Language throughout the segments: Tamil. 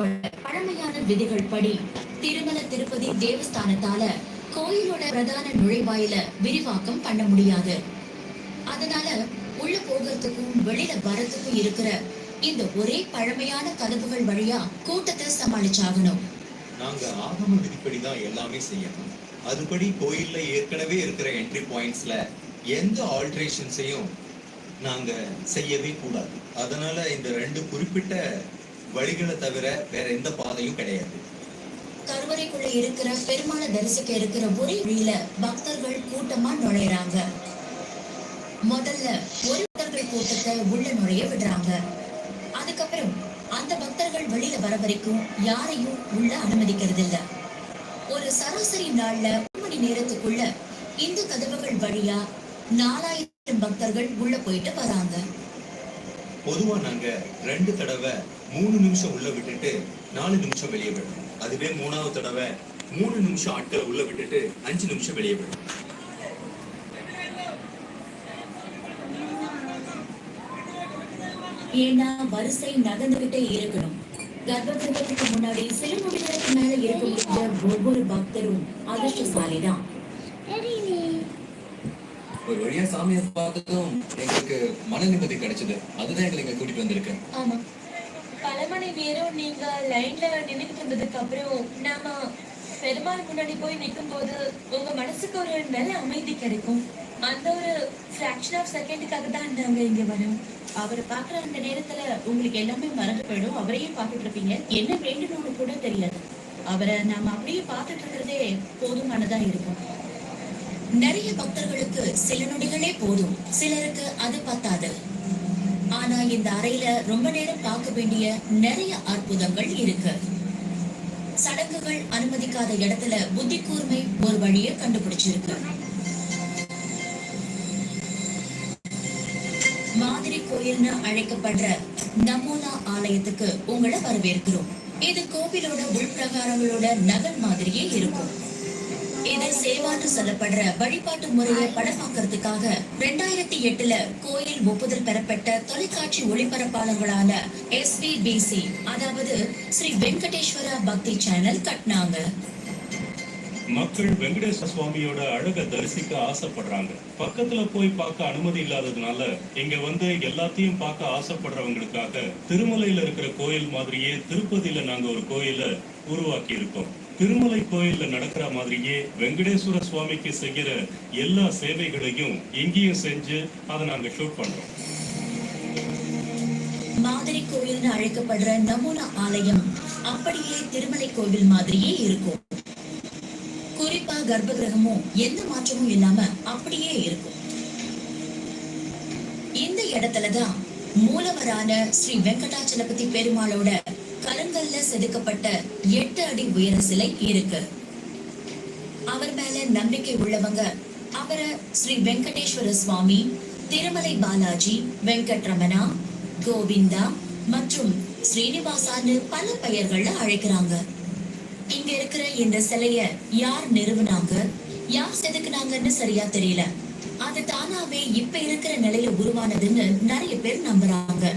செய்யப்பட்ட பழமையான விதிகள் படி திருமல திருப்பதி தேவஸ்தானத்தால கோயிலோட பிரதான நுழைவாயில விரிவாக்கம் பண்ண முடியாது. அதனால உள்ள போகிறதுக்கும் வெளியில வரத்துக்கும் இருக்கிற இந்த ஒரே பழமையான கதவுகள் வழியா கூட்டத்தை சமாளிச்சாகணும். நாங்க ஆகம விதிப்படி தான் எல்லாமே செய்யணும். அதுபடி கோயில்ல ஏற்கனவே இருக்கிற என்ட்ரி பாயிண்ட்ஸ்ல எந்த ஆல்ட்ரேஷன்ஸையும் நாங்க செய்யவே கூடாது. அதனால இந்த ரெண்டு குறிப்பிட்ட வழிகளை தவிர வேற எந்த பாதையும் கிடையாது. கருவறைக்குள்ள இருக்கிற பெருமாளை தரிசிக்க இருக்கிற ஒரே வழியில பக்தர்கள் கூட்டமா நுழையறாங்க. முதல்ல ஒரு பக்தர்கள் கூட்டத்தை உள்ள நுழைய விடுறாங்க. அதுக்கப்புறம் அந்த பக்தர்கள் வெளியில வர வரைக்கும் யாரையும் உள்ள அனுமதிக்கிறது இல்ல ஒரு சராசரி நாள்ல ஒரு மணி நேரத்துக்குள்ள இந்த கதவுகள் வழியா நாலாயிரம் பக்தர்கள் உள்ள போயிட்டு வராங்க. பொதுவா நாங்க ரெண்டு தடவை மூணு நிமிஷம் உள்ள விட்டுட்டு நாலு நிமிஷம் வெளியே விடணும் அதுவே மூணாவது தடவை மூணு நிமிஷம் ஆட்களை உள்ள விட்டுட்டு அஞ்சு நிமிஷம் வெளியே விடணும் ஏன்னா வரிசை நகர்ந்துகிட்டே இருக்கணும்? கர்ப்பகிரகத்துக்கு முன்னாடி சில நொடிகளுக்கு மேல இருக்கக்கூடிய ஒவ்வொரு பக்தரும் அதிர்ஷ்டசாலிதான். ஒரு வழியா சாமியை பார்த்ததும் எங்களுக்கு மன நிம்மதி கிடைச்சது. அதுதான் எங்களை இங்க கூட்டிட்டு வந்திருக்கு. ஆமா. பல மணி நேரம் நீங்க லைன்ல நின்னுக்கிட்டு இருந்ததுக்கு அப்புறம் நாம பெருமாள் முன்னாடி போய் நிற்கும் போது உங்க மனசுக்கு ஒரு நல்ல அமைதி கிடைக்கும். அந்த ஒரு ஃபிராக்ஷன் ஆஃப் செகண்டுக்காக தான் நாங்க இங்க வரோம். அவரை பாக்குற அந்த நேரத்துல உங்களுக்கு எல்லாமே மறந்து போயிடும். அவரையே பார்த்துட்டு இருப்பீங்க. என்ன வேண்டும்னு கூட தெரியாது. அவரை நாம அப்படியே பார்த்துட்டு இருக்கிறதே போதுமானதா இருக்கும். நிறைய பக்தர்களுக்கு சில நொடிகளே போதும். சிலருக்கு அது பத்தாது. ஆனா இந்த அறையில ரொம்ப நேரம் பார்க்க வேண்டிய நிறைய அற்புதங்கள் இருக்கு. சடங்குகள் அனுமதிக்காத இடத்துல புத்தி கூர்மை ஒரு வழியை கண்டுபிடிச்சிருக்கு. மாதிரி கோயில்னு அழைக்கப்படுற நமோனா ஆலயத்துக்கு உங்களை வரவேற்கிறோம். இது கோவிலோட உள்பிரகாரங்களோட நகல் மாதிரியே இருக்கும். இது சேவான்னு சொல்லப்படுற வழிபாட்டு முறையை படமாக்குறதுக்காக ரெண்டாயிரத்தி எட்டுல கோயில் ஒப்புதல் பெறப்பட்ட தொலைக்காட்சி ஒளிபரப்பாளர்களான எஸ்விபிசி அதாவது ஸ்ரீ வெங்கடேஸ்வரா பக்தி சேனல் கட்டினாங்க. மக்கள் வெங்கடேஸ்வர சுவாமியோட அழக தரிசிக்க ஆசைப்படுறாங்க. பக்கத்துல போய் பார்க்க அனுமதி இல்லாததுனால இங்க வந்து எல்லாத்தையும் பார்க்க ஆசைப்படுறவங்களுக்காக திருமலையில இருக்கிற கோயில் மாதிரியே திருப்பதியில நாங்க ஒரு கோயில உருவாக்கி இருக்கோம் திருமலை கோயில்ல நடக்கிற மாதிரியே வெங்கடேஸ்வர சுவாமிக்கு செய்கிற எல்லா சேவைகளையும் இங்கேயும் செஞ்சு அதை நாங்க ஷூட் பண்றோம். மாதிரி கோயில்னு அழைக்கப்படுற நமோனா ஆலயம் அப்படியே திருமலை கோவில் மாதிரியே இருக்கும். குறிப்பா கர்ப்பகிரகமும் எந்த மாற்றமும் இல்லாம அப்படியே இருக்கும். இந்த இடத்துலதான் மூலவரான ஸ்ரீ வெங்கடாச்சலபதி பெருமாளோட கருங்கல்ல செதுக்கப்பட்ட எட்டு அடி உயர சிலை இருக்கு. அவர் மேல நம்பிக்கை உள்ளவங்க அவரை ஸ்ரீ வெங்கடேஸ்வர சுவாமி திருமலை பாலாஜி வெங்கட்ரமணா கோவிந்தா மற்றும் ஸ்ரீனிவாசான்னு பல பெயர்கள்ல அழைக்கிறாங்க. இங்க இருக்கிற இந்த சிலைய யார் நிறுவனாங்க? யார் செதுக்குனாங்கன்னு சரியா தெரியல. அது தானாவே இப்ப இருக்கிற நிலையில உருவானதுன்னு நிறைய பேர் நம்புறாங்க.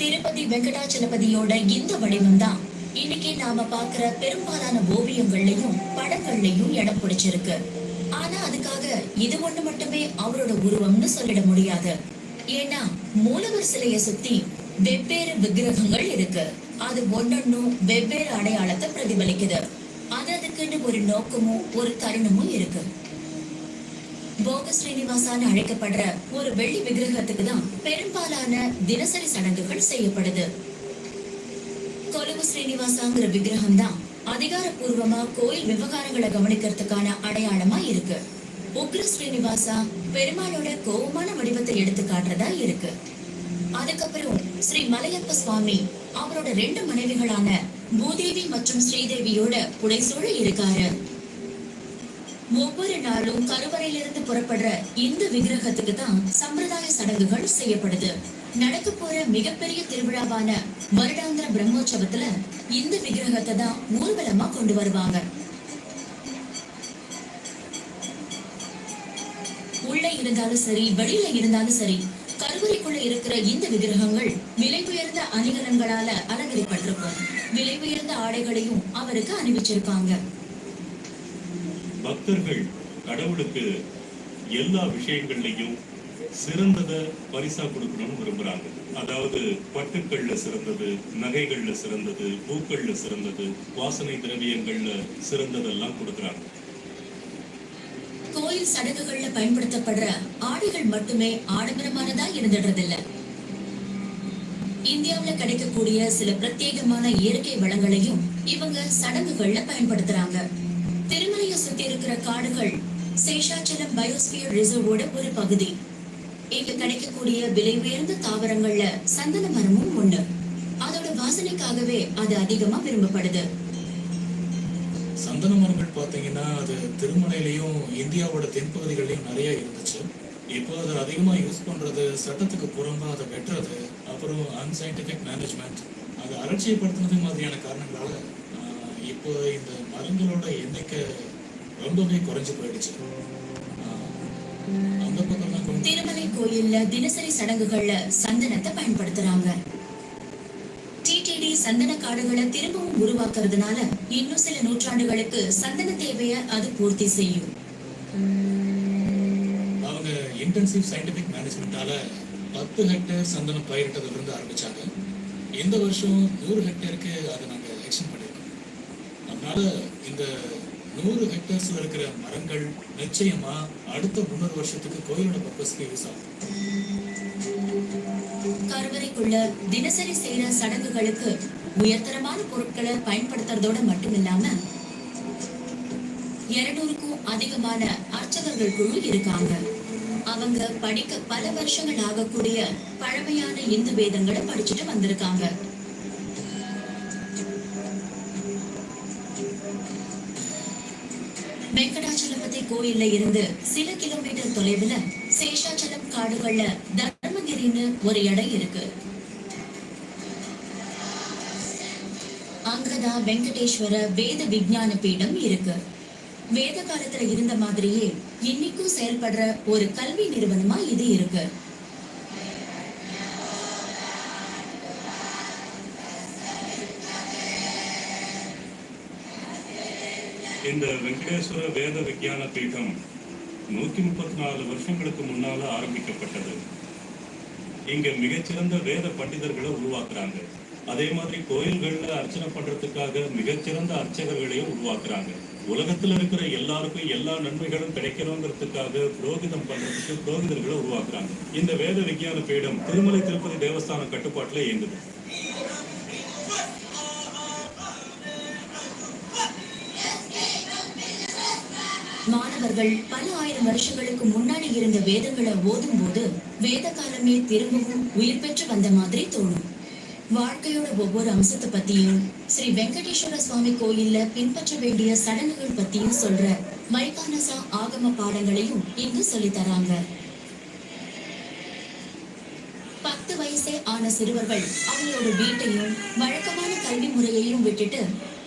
திருப்பதி வெங்கடாச்சலபதியோட இந்த வடிவம் தான் இன்னைக்கு நாம பாக்குற பெரும்பாலான ஓவியங்கள்லயும் படங்கள்லயும் இடம் பிடிச்சிருக்கு. ஆனா அதுக்காக இது ஒண்ணு மட்டுமே அவரோட உருவம்னு சொல்லிட முடியாது. ஏன்னா மூலவர் சிலைய சுத்தி வெவ்வேறு விக்கிரகங்கள் இருக்கு. அது ஒன்னொன்னும் வெவ்வேறு அடையாளத்தை பிரதிபலிக்குது. அது அதுக்குன்னு ஒரு நோக்கமும் ஒரு தருணமும் இருக்கு. போக ஸ்ரீனிவாசான்னு அழைக்கப்படுற ஒரு வெள்ளி விக்கிரகத்துக்கு தான் பெரும்பாலான தினசரி சடங்குகள் செய்யப்படுது. கொலுவு ஸ்ரீனிவாசாங்கிற விக்கிரகம் தான் அதிகாரப்பூர்வமா கோயில் விவகாரங்களை கவனிக்கிறதுக்கான அடையாளமா இருக்கு. உக்ர ஸ்ரீனிவாசா பெருமாளோட கோபமான வடிவத்தை எடுத்து காட்டுறதா இருக்கு. அதுக்கப்புறம் ஸ்ரீ மலையப்ப சுவாமி அவரோட ரெண்டு மனைவிகளான பூதேவி மற்றும் ஸ்ரீதேவியோட புடைசூழ இருக்காரு. ஒவ்வொரு நாளும் கருவறையிலிருந்து புறப்படுற இந்த விக்கிரகத்துக்கு தான் சம்பிரதாய சடங்குகள் செய்யப்படுது. நடக்க போற மிகப்பெரிய திருவிழாவான வருடாந்திர பிரம்மோற்சவத்துல இந்த விக்கிரகத்தை தான் ஊர்வலமா கொண்டு வருவாங்க. உள்ள இருந்தாலும் சரி வெளியில இருந்தாலும் சரி கருவறைக்குள்ள இருக்கிற இந்த விக்கிரகங்கள் விலை உயர்ந்த அணிகலன்களால அலங்கரிப்பட்டிருக்கும் விலை உயர்ந்த ஆடைகளையும் அவருக்கு அணிவிச்சிருப்பாங்க. பக்தர்கள் கடவுளுக்கு எல்லா விஷயங்கள்லையும் சிறந்தத பரிசா கொடுக்கணும்னு விரும்புறாங்க. அதாவது பட்டுக்கள்ல சிறந்தது நகைகள்ல சிறந்தது பூக்கள்ல சிறந்தது வாசனை திரவியங்கள்ல சிறந்ததெல்லாம் கொடுக்கறாங்க. கோயில் சடங்குகள்ல பயன்படுத்தப்படுற ஆடைகள் மட்டுமே ஆடம்பரமானதா இருந்துடுறதில்ல. இந்தியாவில கிடைக்கக்கூடிய சில பிரத்யேகமான இயற்கை வளங்களையும் இவங்க சடங்குகள்ல பயன்படுத்துறாங்க. சுத்தி இருக்கிற காடுகள் சேஷாச்சலம் பயோஸ்பியர் ரிசர்வோட ஒரு பகுதி. இங்க கிடைக்கக்கூடிய விலை உயர்ந்த தாவரங்கள்ல சந்தன மரமும் ஒண்ணு அதோட வாசனைக்காகவே அது அதிகமா விரும்பப்படுது. சந்தன மரங்கள் பார்த்தீங்கன்னா அது திருமலையிலையும் இந்தியாவோட தென்பகுதிகளிலையும் நிறைய இருந்துச்சு. இப்போ அதை அதிகமாக யூஸ் பண்ணுறது சட்டத்துக்கு புறம்பா அதை வெட்டுறது அப்புறம் அன்சைன்டிஃபிக் மேனேஜ்மெண்ட் அதை அலட்சியப்படுத்துனது மாதிரியான காரணங்களால இப்போ இந்த மரங்களோட எண்ணிக்கை ரொம்பவே குறைஞ்சு போயிடுச்சு. அந்த பக்கம் தான் கொஞ்சம். திருமலை கோயில்ல தினசரி சடங்குகள்ல சந்தனத்தை பயன்படுத்துறாங்க. டிடிடி சந்தன காடுகளை திரும்பவும் உருவாக்குறதுனால இன்னும் சில நூற்றாண்டுகளுக்கு சந்தன தேவைய அது பூர்த்தி செய்யும். அவங்க இன்டென்சிவ் சயின்டிஃபிக் மேனேஜ்மெண்டால பத்து ஹெக்டேர் சந்தனம் பயிரிட்டதுல இருந்து ஆரம்பிச்சாங்க. இந்த வருஷம் நூறு ஹெக்டேருக்கு அதை நாங்க எக்ஸ்டெண்ட் பண்ணிருக்கோம். அதனால இந்த நூறு ஹெக்டேர்ஸ்ல இருக்கிற மரங்கள் நிச்சயமா அடுத்த முன்னூறு வருஷத்துக்கு கோயிலோட பர்பஸ்க்கு யூஸ் ஆகும். கருவறைக்குள்ள தினசரி செய்யற சடங்குகளுக்கு உயர்தரமான பொருட்களை பயன்படுத்துறதோட மட்டும் இல்லாம இருநூறுக்கும் அதிகமான அர்ச்சகர்கள் குழு இருக்காங்க. அவங்க படிக்க பல வருஷங்கள் ஆகக்கூடிய பழமையான இந்து வேதங்களை படிச்சுட்டு வந்திருக்காங்க. கோயில்ல இருந்து சில கிலோமீட்டர் தொலைவுல சேஷாச்சலம் காடுகள்ல தர்மகிரின்னு ஒரு இடம் இருக்கு. அங்கதான் வெங்கடேஸ்வர வேத விஞ்ஞான பீடம் இருக்கு. வேத காலத்துல இருந்த மாதிரியே இன்னைக்கும் செயல்படுற ஒரு கல்வி நிறுவனமா இது இருக்கு. இந்த வெங்கடேஸ்வர வேத விஞ்ஞான பீடம் நூத்தி முப்பத்தி நாலு வருஷங்களுக்கு முன்னால ஆரம்பிக்கப்பட்டது. இங்க மிகச்சிறந்த வேத பண்டிதர்களை உருவாக்குறாங்க. அதே மாதிரி கோயில்கள்ல அர்ச்சனை பண்றதுக்காக மிகச்சிறந்த அர்ச்சகர்களையும் உருவாக்குறாங்க. உலகத்துல இருக்கிற எல்லாருக்கும் எல்லா நன்மைகளும் கிடைக்கணுங்கிறதுக்காக புரோகிதம் பண்றதுக்கு புரோகிதர்களை உருவாக்குறாங்க. இந்த வேத விஞ்ஞான பீடம் திருமலை திருப்பதி தேவஸ்தான கட்டுப்பாட்டுல இயங்குது. மாணவர்கள் பல ஆயிரம் வருஷங்களுக்கு முன்னாடி இருந்த வேதங்களை ஓதும் போது வேத காலமே திரும்பவும் உயிர் பெற்று வந்த மாதிரி தோணும். வாழ்க்கையோட ஒவ்வொரு அம்சத்தை பத்தியும் ஸ்ரீ வெங்கடேஸ்வர சுவாமி கோயில்ல பின்பற்ற வேண்டிய சடங்குகள் பத்தியும் சொல்ற மைகானசா ஆகம பாடங்களையும் இங்கு சொல்லி தராங்க. பத்து வயசே ஆன சிறுவர்கள் அவங்களோட வீட்டையும் வழக்கமான கல்வி முறையையும் விட்டுட்டு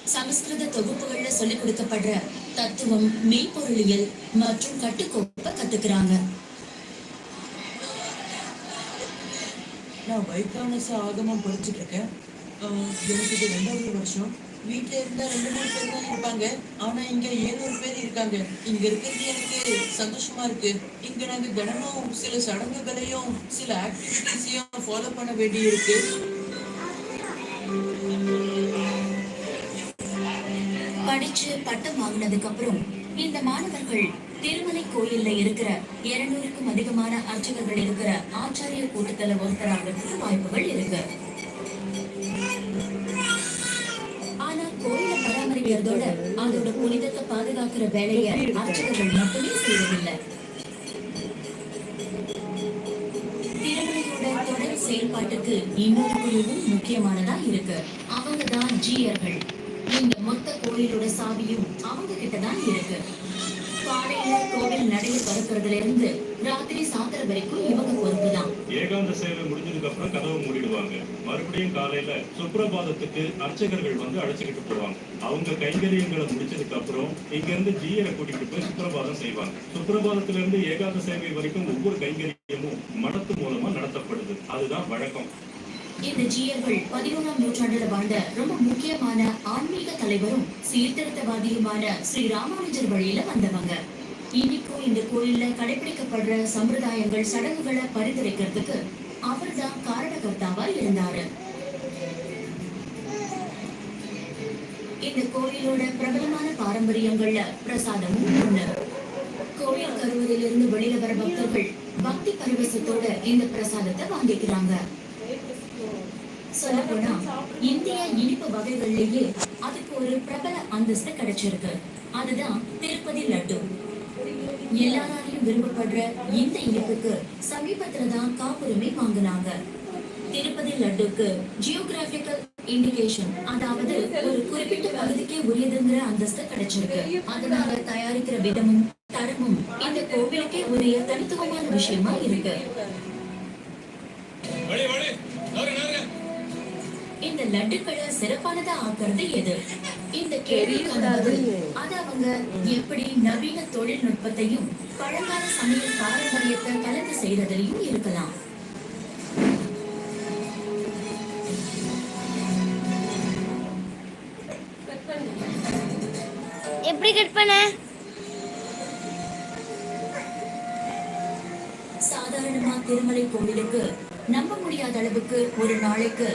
சமஸ்கிருத தொகுப்புகள்ல சொல்லிக் கொடுக்கப்படுற தத்துவம் மெய்ப்பொருளியல் மற்றும் கட்டுக்கோப்ப கத்துக்கிறாங்க. நான் வைகானச ஆகமம் படிச்சுட்டு இருக்கேன் எனக்கு இது ரெண்டாவது வருஷம். வீட்டில் இருந்தா ரெண்டு மூணு பேர் தான் இருப்பாங்க. ஆனா இங்க ஏழூறு பேர் இருக்காங்க. இங்க இருக்கிறது எனக்கு சந்தோஷமா இருக்கு. இங்க நாங்க தினமும் சில சடங்குகளையும் சில ஆக்டிவிட்டிஸையும் ஃபாலோ பண்ண வேண்டி இருக்கு படிச்சு பட்டம் வாங்கினதுக்கு அப்புறம் இந்த மாணவர்கள் திருமலை கோயில்ல இருக்கிற இருநூறுக்கும் அதிகமான அர்ச்சகர்கள் இருக்கிற ஆச்சாரிய கூட்டத்துல ஒருத்தராகிறதுக்கு வாய்ப்புகள் இருக்கு. ஆனா கோயில பராமரிக்கிறதோட அதோட புனிதத்தை பாதுகாக்கிற வேலையை அர்ச்சகர்கள் மட்டுமே செய்வதில்லை செயல்பாட்டுக்கு இன்னொரு குழுவும் முக்கியமானதா இருக்கு. அவங்க தான் ஜீயர்கள். இந்த மொத்த கோயிலோட சாவியும் அவங்க கிட்ட தான் இருக்கு. காலையில கோவில் நடைய திறக்கிறதுல இருந்து ராத்திரி சாத்திர வரைக்கும் இவங்க பொறுப்பு தான் ஏகாந்த சேவை முடிஞ்சதுக்கு அப்புறம் கதவை மூடிடுவாங்க. மறுபடியும் காலையில சுப்ரபாதத்துக்கு அர்ச்சகர்கள் வந்து அழைச்சிக்கிட்டு போவாங்க. அவங்க கைங்கரியங்களை முடிச்சதுக்கு அப்புறம் இங்க இருந்து ஜீயரை கூட்டிட்டு போய் சுப்ரபாதம் செய்வாங்க. சுப்ரபாதத்துல இருந்து ஏகாந்த சேவை வரைக்கும் ஒவ்வொரு கைங்கரியமும் மடத்து மூலமா நடத்தப்படுது. அதுதான் வழக்கம். இந்த ஜீயர்கள் பதிமூணாம் நூற்றாண்டுல வாழ்ந்த ரொம்ப முக்கியமான ஆன்மீக தலைவரும் சீர்திருத்தவாதியுமான ஸ்ரீ ராமானுஜர் வழியில வந்தவங்க. இன்னைக்கும் இந்த கோயில்ல கடைபிடிக்கப்படுற சம்பிரதாயங்கள் சடங்குகளை பரிந்துரைக்கிறதுக்கு அவர்தான் காரணகர்த்தாவா இருந்தாரு. இந்த கோயிலோட பிரபலமான பாரம்பரியங்கள்ல பிரசாதமும் ஒண்ணு. கோயில் கருவறையிலிருந்து வெளியில வர பக்தர்கள் பக்தி பரிவசத்தோட இந்த பிரசாதத்தை வாங்கிக்கிறாங்க. சொல்லப்போனா இந்திய இனிப்பு வகைகள்லயே அதுக்கு ஒரு பிரபல அந்தஸ்து கிடைச்சிருக்கு. அதுதான் திருப்பதி லட்டு. எல்லாராலையும் விரும்பப்படுற இந்த இனிப்புக்கு சமீபத்துல தான் காப்புரிமை வாங்கினாங்க. திருப்பதி லட்டுக்கு ஜியோகிராபிக்கல் இண்டிகேஷன் அதாவது ஒரு குறிப்பிட்ட பகுதிக்கே உரியதுங்கிற அந்தஸ்து கிடைச்சிருக்கு. அதனால தயாரிக்கிற விதமும் தரமும் இந்த கோவிலுக்கே உரிய தனித்துவமான விஷயமா இருக்கு. இந்த லட்டுக்களை சிறப்பானதா ஆக்குறது எது? இந்த கேள்விக்கான பதில் அது அவங்க எப்படி நவீன தொழில்நுட்பத்தையும் பழங்கால சமையல் பாரம்பரியத்தை கலந்து செய்யறதுலயும் இருக்கலாம். எப்படி கட் பண்ண? சாதாரணமா திருமலை கோவிலுக்கு நம்ப முடியாத அளவுக்கு ஒரு நாளைக்கு